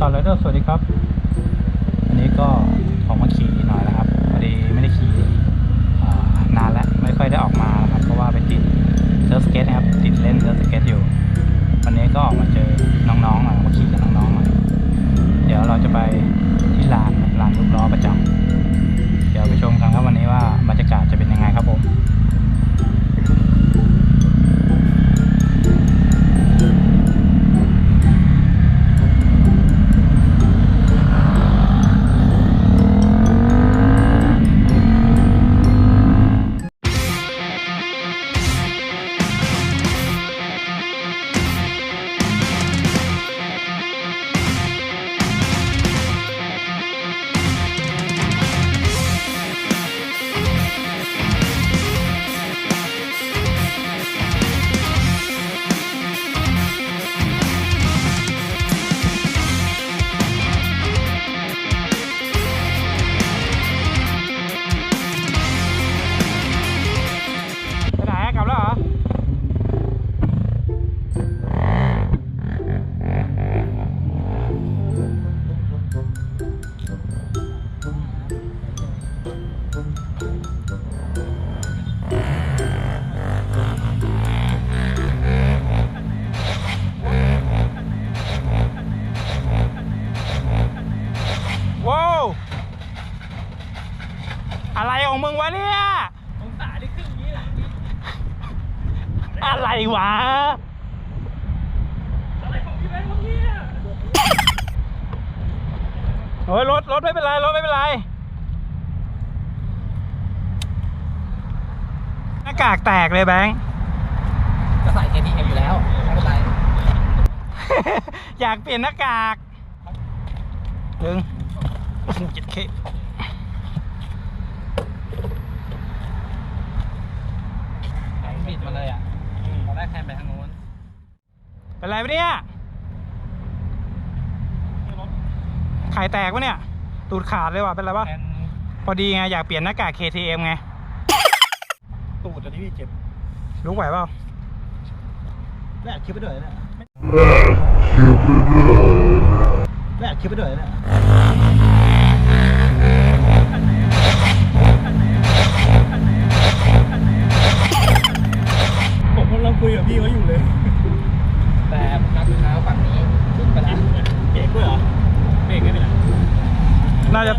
ตอนไรเดอร์สวัสดีครับอันนี้ก็ออกมาขี่หน่อยนะครับพอดีไม่ได้ขี่นานแล้วไม่ค่อยได้ออกมานะครับเพราะว่าไปติดเซิร์ฟสเก็ตนะครับติดเล่นเซิร์ฟสเก็ตอยู่ วันนี้ก็ออกมา อะไรวะอะไรของพี่แบงค์วะเนี่ยโอ้ยรถรถไม่เป็นไรรถไม่เป็นไร หน้ากากแตกเลยแบงค์ก็ใส่ KTM อยู่แล้วไม่เป็นไรอยากเปลี่ยนหน้ากากดึงเจ็ดเคบิดมาเลยอะ ตอนแรกแทนไปทางโน้นเป็นไรปะเนี่ยไข่แตกปะเนี่ย ตูดขาดเลยว่ะ เป็นไรปะแทนพอดีไง อยากเปลี่ยนหน้ากาก KTM ไง ตูดอันนี้พี่เจ็บรู้ไหวเปล่าแลกคลิปไปด้วยเนี่ยแลกคลิปไปด้วยเนี่ยผม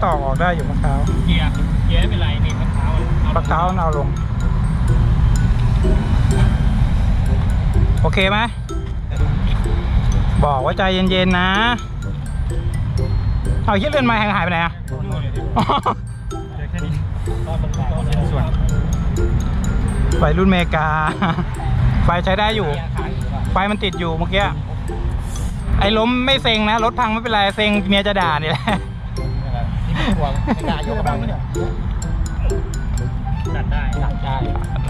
ต่อออกได้อยู่มะพร้าวเกียร์เกียร์ไม่เป็นไรนี่มะพร้าวมะพร้าวเอาลง โอเคไหมบอกว่าใจเย็นๆนะ เอาคิดเลื่อนไม้หายไปไหนอะอ๋อเดี๋ยวแค่นี้ตอนมันตอนมันส่วนวัยรุ่นเมกา ไฟใช้ได้อยู่เกียร์ค้างอยู่ป่ะไฟมันติดอยู่เมื่อกี้ ไอ้ล้มไม่เซ็งนะ รถพังไม่เป็นไร เซ็งเมียจะด่านี่แหละนี่ไม่ ห่วงไม่กล้ายกกระบังเนี่ยดัดได้ดัดได้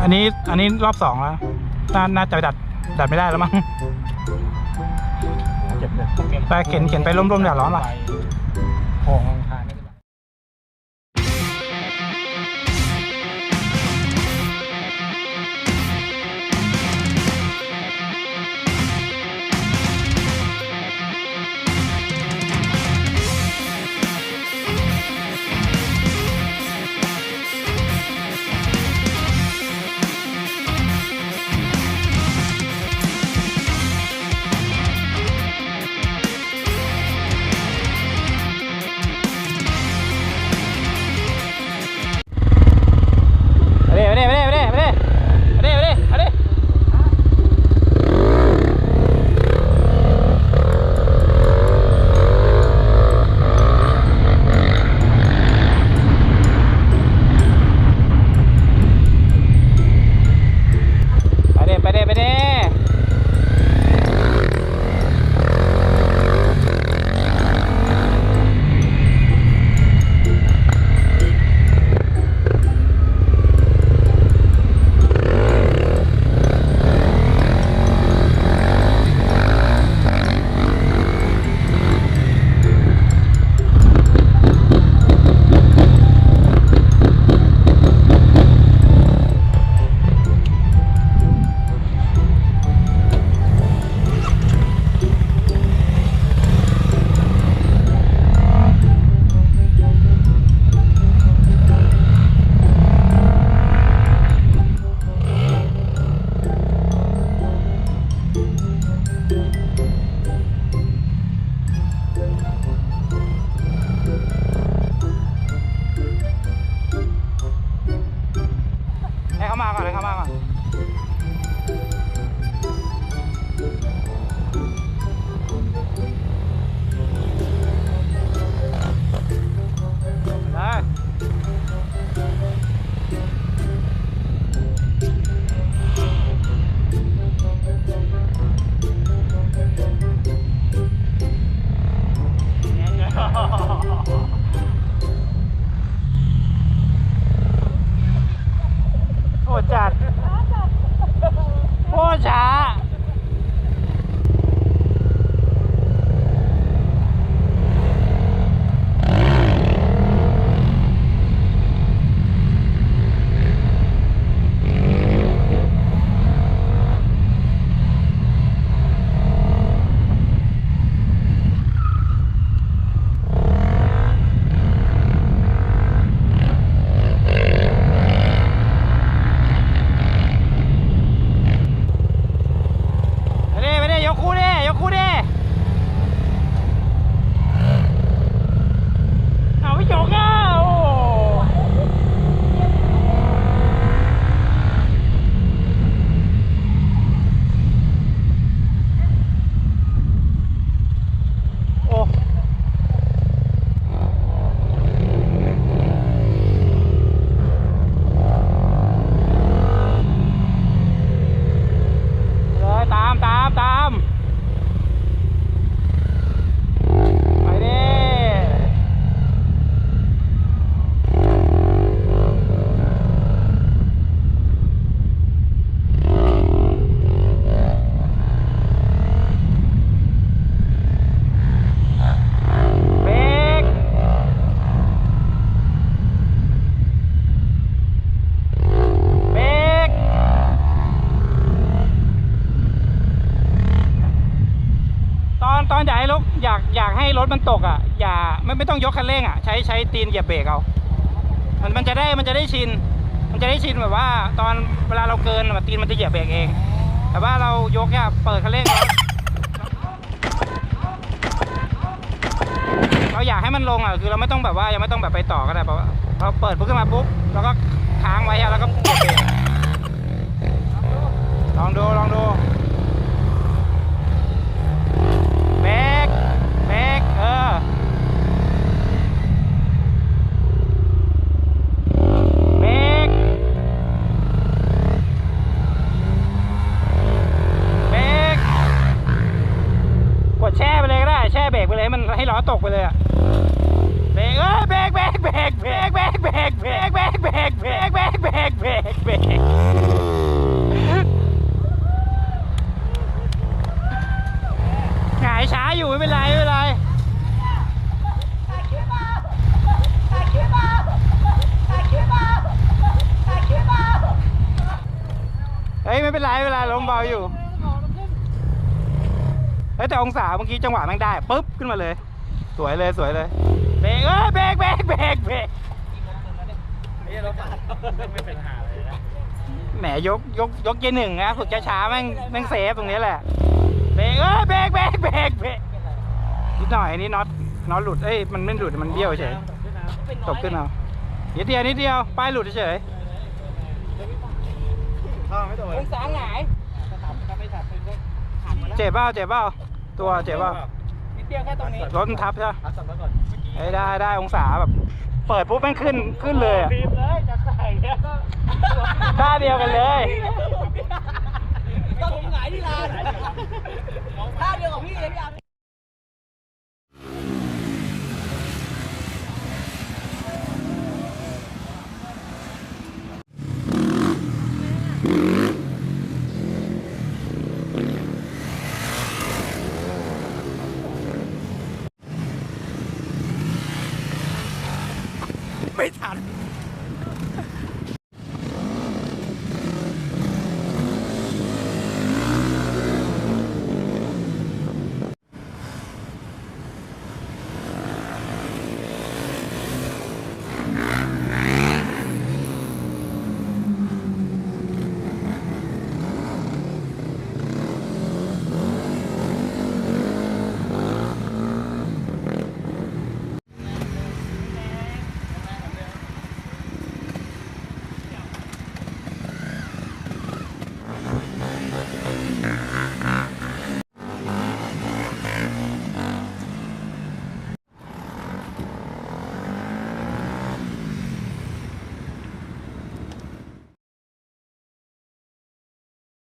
อันนี้อันนี้รอบสองแล้วน่าน่าจะดัดดัดไม่ได้แล้วมั้งเจ็บเลยไปเข็นเข็นไปร่มๆเดี๋ยวร้อนว่ะโถมันตกอะอย่าไม่ไม่ต้องยกคันเร่งอะใช้ใช้ตีนเหยียบเบรกเอา มันมันจะได้มันจะได้ชิน มันจะได้ชินแบบว่า ตอนเวลาเราเกินแบบตีนมันจะเหยียบเบรกเอง แต่ว่าเรายกเนี่ยเปิดคันเร่งเราอยากให้มันลงอะคือเราไม่ต้องแบบว่ายังไม่ต้องแบบไปต่อก็ได้แบบว่าพอเปิดปุ๊บขึ้นมาปุ๊บแล้วก็ค้างไว้แล้วก็เบรกลองดูลองดู เฮ้ยไม่เป็นไรไม่เป็นไรลมเบาอยู่เฮ้ยแต่องศาเมื่อกี้จังหวะแม่งได้ปุ๊บขึ้นมาเลย สวยเลยสวยเลยเบรกเอ้ยเบรกเบรกเบรกเบรกนี่รถปัดไม่เป็นหาเลยนะแหมยกยกยกเกียร์หนึ่งนะฝึกช้าๆแม่งแม่งเซฟตรงนี้แหละเบรกเอ้ยเบรกเบรกเบรกเบรกนิดหน่อยอันนี้น็อตน็อตหลุดเอ้ยมันไม่หลุดมันเบี้ยวเฉยตกขึ้นเอานิดเดียวนิดเดียวป้ายหลุดเฉย ข้างไม่โดนองศาหงายถ้าทำถ้าไม่ถัดเป็นก็หักมาแล้วเจ็บเปล่าเจ็บเปล่าตัวเจ็บเปล่านิดเดียวแค่ตรงนี้รถมันทับใช่ไหมพักสัมภาระก่อนเอ้ยได้ได้องศาแบบ เปิดปุ๊บแม่งขึ้นขึ้นเลยอะฟิล์มเลยจะใส่เนี่ยท่าเดียวกันเลยก็ผมหงายที่ลานท่าเดียวกับพี่เลยพี่อา ไม่ทัน